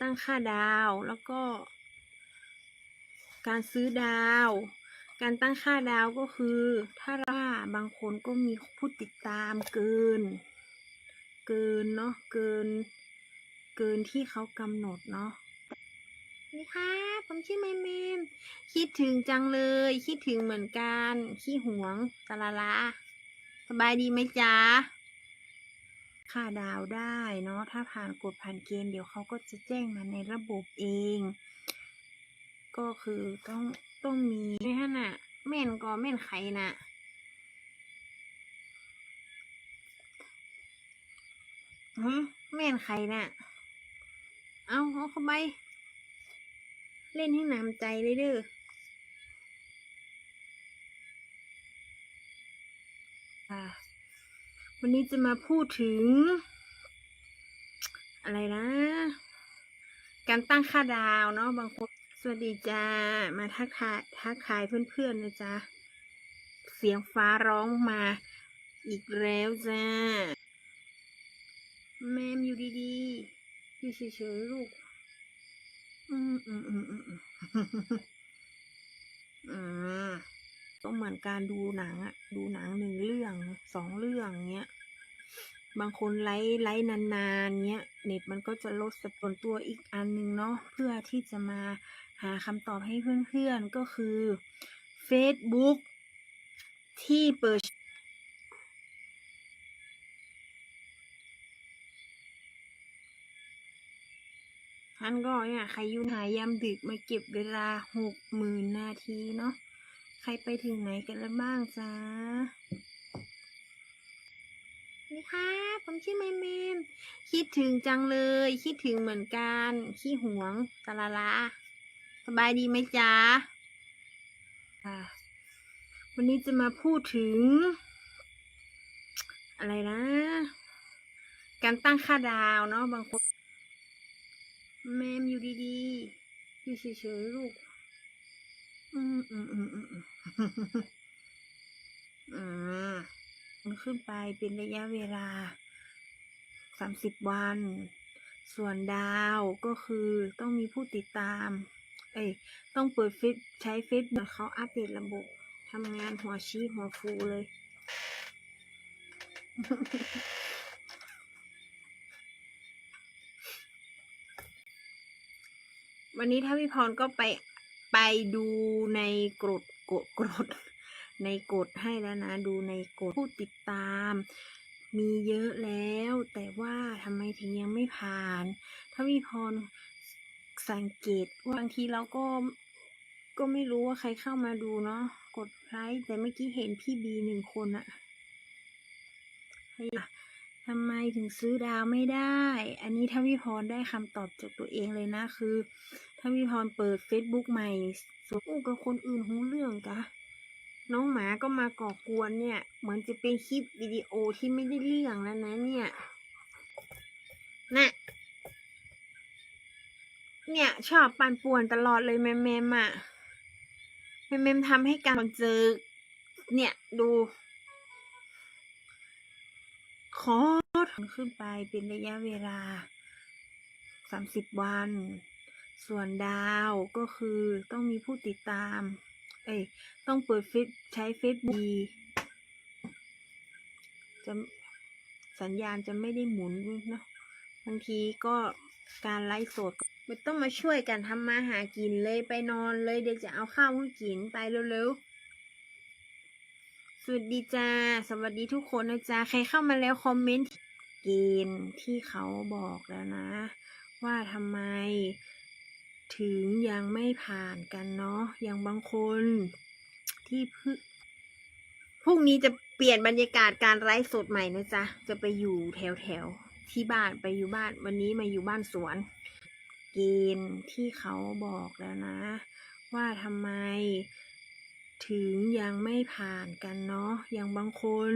ตั้งค่าดาวแล้วก็ การซื้อดาว การตั้งค่าดาวก็คือ ถ้าว่าบางคนก็มีผู้ติดตามเกิน เกินเนาะเกิน เกินที่เขากำหนดเนาะนี่ค่ะผมชื่อเมมเมมคิดถึงจังเลย คิดถึงเหมือนกันขี้หวงตะละละสบายดีไหมจ๊ะ ค่าดาวได้เนาะถ้าผ่านกฎผ่านเกณฑ์เดี๋ยวเขาก็จะแจ้งมาในระบบเอง ก็คือต้องต้องมีนี่ฮะน่ะแม่นก็แม่นไข่น่ะหืมแม่นไข่น่ะ เอาเอาเข้าไป เล่นให้หนำใจเลยเด้ออะ วันนี้จะมาพูดถึง อะไรนะ การตั้งค่าดาวเนาะบางคนสวัสดีจ้ามาทักทายทักทายเพื่อนๆนะจ๊ะเสียงฟ้าร้องมา อีกแล้วจ้า แมมอยู่ดีๆอยู่เฉยๆลูก อืมอืมอืมอืมอืม ก็เหมือนการดูหนังอะดูหนังหนึ่งเรื่องสองเรื่องเงี้ย บางคนไลฟ์ไลฟ์นานๆเงี้ย เน็ตมันก็จะลดสส่วนตัวอีกอันหนึ่งเนาะเพื่อที่จะมาหาคำตอบให้เพื่อนๆก็คือ Facebook ที่เปิดท่านก็เนี่ยใครอยุ่หายามดึกมาเก็บเวลาหกหมื่นนาทีเนาะ ครไปถึงไหนกันแล้วบ้างจ้านี่ค่ะผมชื่อเมมเมมคิดถึงจังเลย คิดถึงเหมือนกัน ขี้หวงตะละละสบายดีไหมจ๊ะวันนี้จะมาพูดถึง อะไรนะ การตั้งค่าดาวเนาะบางคน แมมอยู่ดีๆอยู่เฉยๆลูก อืมอืมอืมอืม อืมมันขึ้นไปเป็นระยะเวลาสามสิบวัน ส่วนดาวก็คือต้องมีผู้ติดตาม เอ้ยต้องเปิดเฟซใช้เฟซบุ๊กเขาอัปเดตระบบทำงานหัวชี้หัวฟูเลย วันนี้ถ้าพี่พรก็ไปไปดูในกรด กดกรดในกฎให้แล้วนะ ดูในกฎผู้ติดตาม มีเยอะแล้ว แต่ว่าทำไมถึงยังไม่ผ่านถ้าพี่พรสังเกตว่าบางทีเราก็ก็ไม่รู้ว่าใครเข้ามาดูเนาะกดไลค์แต่เมื่อกี้เห็นพี่บีหนึ่งคนอะ ทำไมถึงซื้อดาวไม่ได้ อันนี้ถ้าพี่พรได้คำตอบจากตัวเองเลยนะคือถ้าพี่พรเปิด Facebook ใหม่สู้กับคนอื่นหูเรื่องกะน้องหมาก็มาก่อกวนเนี่ย เหมือนจะเป็นคลิปวิดีโอที่ไม่ได้เรื่องแล้วนะเนี่ยน่ะเนี่ยชอบปั่นป่วนตลอดเลยแมมแมมอะแมมแมมทำให้การเจอ เนี่ยดู ขอขึ้นไปเป็นระยะเวลาสามสิบวัน ส่วนดาวก็คือต้องมีผู้ติดตาม เอ้ย ต้องเปิดเฟซใช้เฟซบุ๊กจะสัญญาณจะไม่ได้หมุนเนาะบางทีก็การไลฟ์สดไม่ต้องมาช่วยกันทำมาหากินเลยไปนอนเลยเดี๋ยวจะเอาข้าวให้กินไปเร็วๆ สวัสดีจ้า สวัสดีทุกคนนะจ๊ะใครเข้ามาแล้วคอมเมนต์เกณฑ์ที่เขาบอกแล้วนะ ว่าทำไม ถึงยังไม่ผ่านกันเนาะ อย่างบางคนที่เพึ่งพรุ่งนี้จะเปลี่ยนบรรยากาศการไลฟ์สดใหม่นะจ๊ะ จะไปอยู่แถวแถวที่บ้านไปอยู่บ้าน วันนี้มาอยู่บ้านสวน เกณฑ์ที่เขาบอกแล้วนะ ว่าทำไม ถึงยังไม่ผ่านกันเนาะอย่างบางคน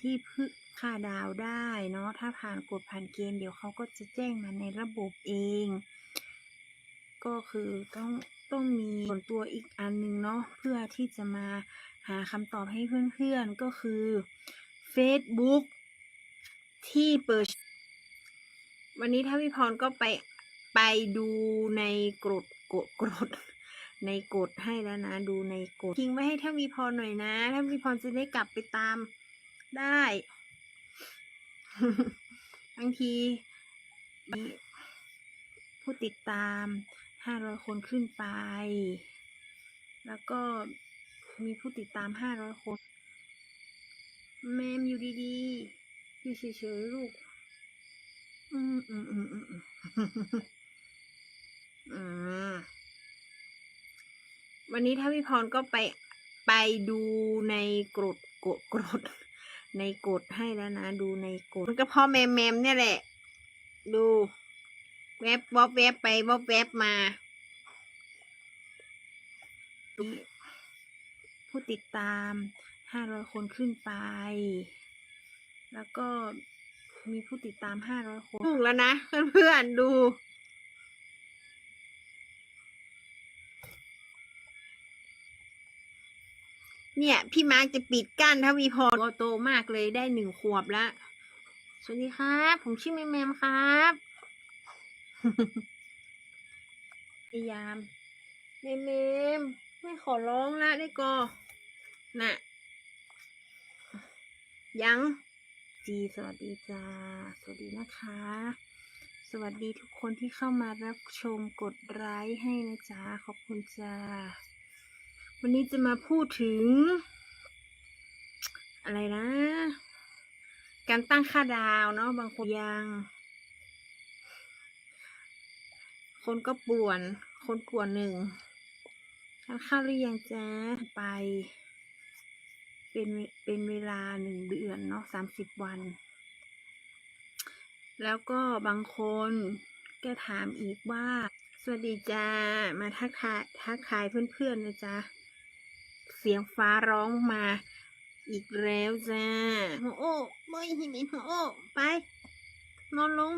ที่พึ่งค่าดาวได้เนาะถ้าผ่านกฎผ่านเกณฑ์เดี๋ยวเขาก็จะแจ้งมาในระบบเอง ก็คือต้องต้องมีส่วนตัวอีกอันหนึ่งเนาะเพื่อที่จะมาหาคำตอบให้เพื่อนๆก็คือ Facebook ที่เปิด วันนี้ถ้าพี่พรก็ไปไปดูในกรดกดกรด ในกฎให้แล้วนะ ดูในกฎทิ้งไว้ให้ถ้ามีพรหน่อยนะถ้ามีพรจะได้กลับไปตามได้บางทีมีผู้ติดตามห้าร้อยคนขึ้นไป แล้วก็มีผู้ติดตามห้าร้อยคน แมมอยู่ดีๆอยู่เฉยๆลูก อืมอืมอืมอืมอืมอืม วันนี้ถ้าพี่พรก็ไปไปดูในกรดกดกรดในกฎให้แล้วนะ ดูในกฎมันก็เพ่อแมมแมมเนี่ยแหละ ดูแวบวอบแวบไปวอบแวบมาผู้ติดตามห้าร้อยคนขึ้นไป แล้วก็มีผู้ติดตามห้าร้อยคนถูกแล้วนะ เพื่อนๆดู เนี่ย พี่มาร์กจะปิดกั้นถ้าวีพอตัวโตมากเลยได้หนึ่งขวบแล้วสวัสดีครับ ผมชื่อแมมแมมครับพยายามแมมแมมไม่ขอร้องละได้กอน่ะ ยังจีสวัสดีจ้า สวัสดีนะคะ สวัสดีทุกคนที่เข้ามารับชมกดไลค์ให้นะจ๊ะ ขอบคุณจ้า วันนี้จะมาพูดถึง อะไรนะ การตั้งค่าดาวเนาะบางคนยัง คนก็ป่วน คนป่วนหนึ่งทานข้าวหรือยังจ๊ะไป เป็นเป็นเวลาหนึ่งเดือนเนาะสามสิบวัน แล้วก็บางคนก็ถามอีกว่า สวัสดีจ้า มาทักทายทักทายเพื่อนๆนะจ๊ะ เสียงฟ้าร้องมา อีกแล้วจ้าโอ้ไม่ห็นหัวโอ้ไป นอนลง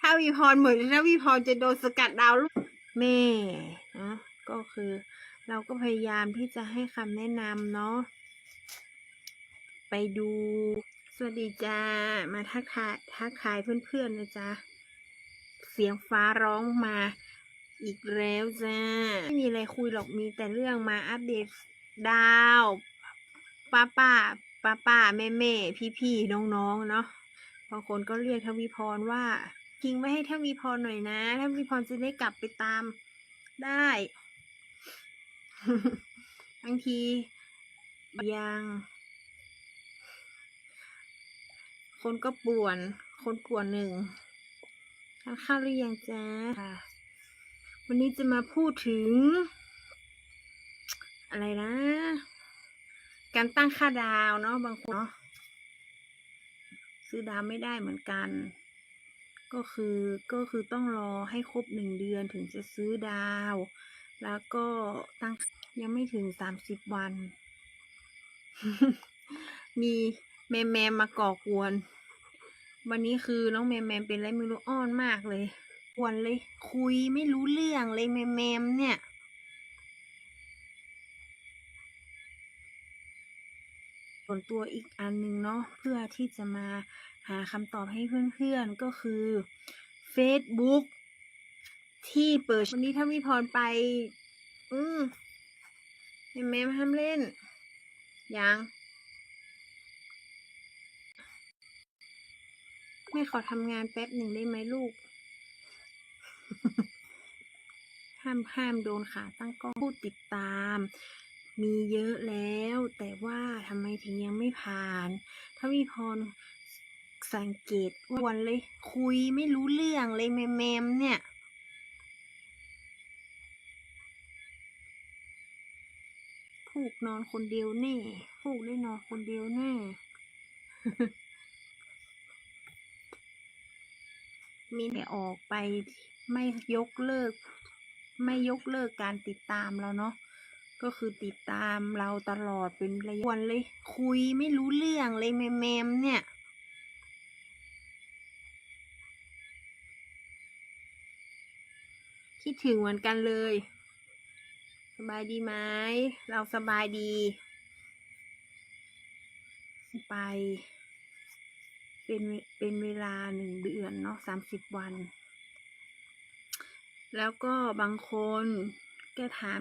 ถ้าวีพรเหมือนถ้าวีพรจะโดนสกัดดาวลูกแม่นะก็คือ เราก็พยายามที่จะให้คำแนะนำเนาะไปดู สวัสดีจ้า มาทักทายทักทายเพื่อนๆนะจ๊ะ เสียงฟ้าร้องมา อีกแล้วจ้า ไม่มีอะไรคุยหรอกมีแต่เรื่องมาอัปเดตดาวป้าป้าป้าป้าแม่แม่พี่พี่น้องๆเนาะบางคนก็เรียกทวีพรว่าทิ้งไว้ให้ทวีพรหน่อยนะทวีพรจะได้กลับไปตามได้บางทียังคนก็ป่วน คนป่วนหนึ่งทานข้าวหรือยังจ๊ะค่ะ วันนี้จะมาพูดถึง อะไรนะ การตั้งค่าดาวเนาะบางคนเนาะซื้อดาวไม่ได้เหมือนกัน ก็คือก็คือต้องรอให้ครบหนึ่งเดือนถึงจะซื้อดาว แล้วก็ตั้งยังไม่ถึงสามสิบวัน มีแมมแมมมาก่อกวน วันนี้คือน้องแมมแมมเป็นอะไรไม่รู้อ้อนมากเลย กวนเลยคุยไม่รู้เรื่องเลยแมมเนี่ย ส่วนตัวอีกอันหนึ่งเนาะเพื่อที่จะมาหาคำตอบให้เพื่อนๆก็คือ Facebook ที่เปิดวันนี้ถ้ามีพรไป อืมแม่แม่ห้ามเล่น ยัง แม่ขอทำงานแป๊บหนึ่งได้ไหมลูก ห้ามห้ามโดนขาตั้งกล้องผู้ติดตาม มีเยอะแล้ว แต่ว่าทำไมถึงยังไม่ผ่านถ้ามีพรสังเกตวันเลย คุยไม่รู้เรื่องเลยแมมแมมเนี่ยผูกนอนคนเดียวแน่ผูกได้นอนคนเดียวแน่มีแต่ออกไป ไม่ยกเลิก ไม่ยกเลิกการติดตามเราเนาะก็คือติดตามเราตลอดเป็นระยะวันเลย คุยไม่รู้เรื่องเลยแมมแมมเนี่ยคิดถึงเหมือนกันเลย สบายดีไหม เราสบายดี ไปไปเป็นเป็นเวลาหนึ่งเดือนเนาะสามสิบวัน แล้วก็บางคนแกถาม